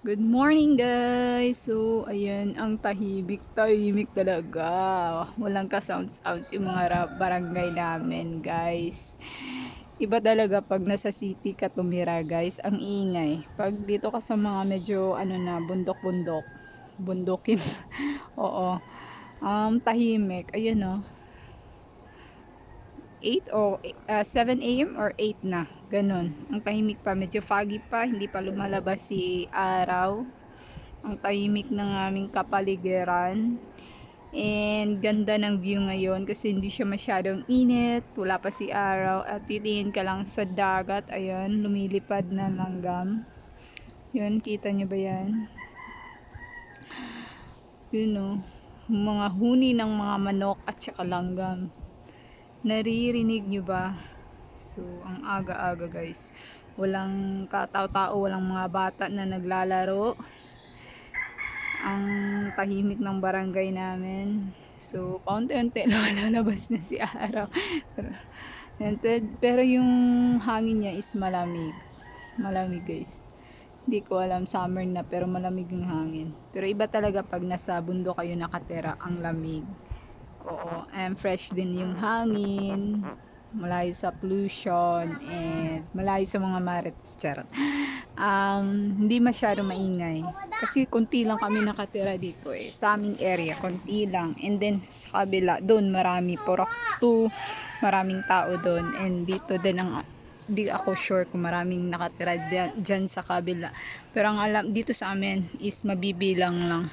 Good morning guys! So, ayan, ang tahimik, tahimik talaga. Walang ka-sounds-sounds yung mga ra- barangay namin guys. Iba talaga pag nasa city ka tumira guys, ang ingay. Pag dito ka sa mga medyo ano na, bundok-bundok, bundukin. Oo. Um, tahimik. Ayan oh. 8 o uh, 7 a.m. or 8 na. Ganon. Ang tahimik pa. Medyo foggy pa. Hindi pa lumalabas si araw. Ang tahimik ng aming kapaligiran. And ganda ng view ngayon kasi hindi siya masyadong init. Wala pa si araw. At titingin ka lang sa dagat. Ayan, lumilipad na langgam. Yun, kita nyo ba yan? Yun o. Mga huni ng mga manok at saka langgam. Naririnig nyo ba? So, ang aga-aga guys. Walang katao-tao, walang mga bata na naglalaro. Ang tahimik ng barangay namin. So, paunti-unti lalabas na si Araw. pero, pero yung hangin niya is malamig. Malamig guys. Hindi ko alam summer na pero malamig yung hangin. Pero iba talaga pag nasa bundok kayo nakatira, ang lamig. Oo, and fresh din yung hangin. Malayo sa pollution and malayo sa mga marits. Charot. Um, hindi masyado maingay. Kasi konti lang kami nakatira dito eh. Sa aming area, konti lang. And then sa kabila, doon marami. Porok 2, maraming tao doon. And dito din ang hindi ako sure kung maraming nakatira dyan, dyan sa kabila. Pero ang alam dito sa amin is mabibilang lang.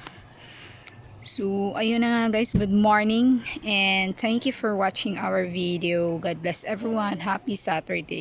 So, ayun na nga guys. Good morning. And thank you for watching our video. God bless everyone. Happy Saturday.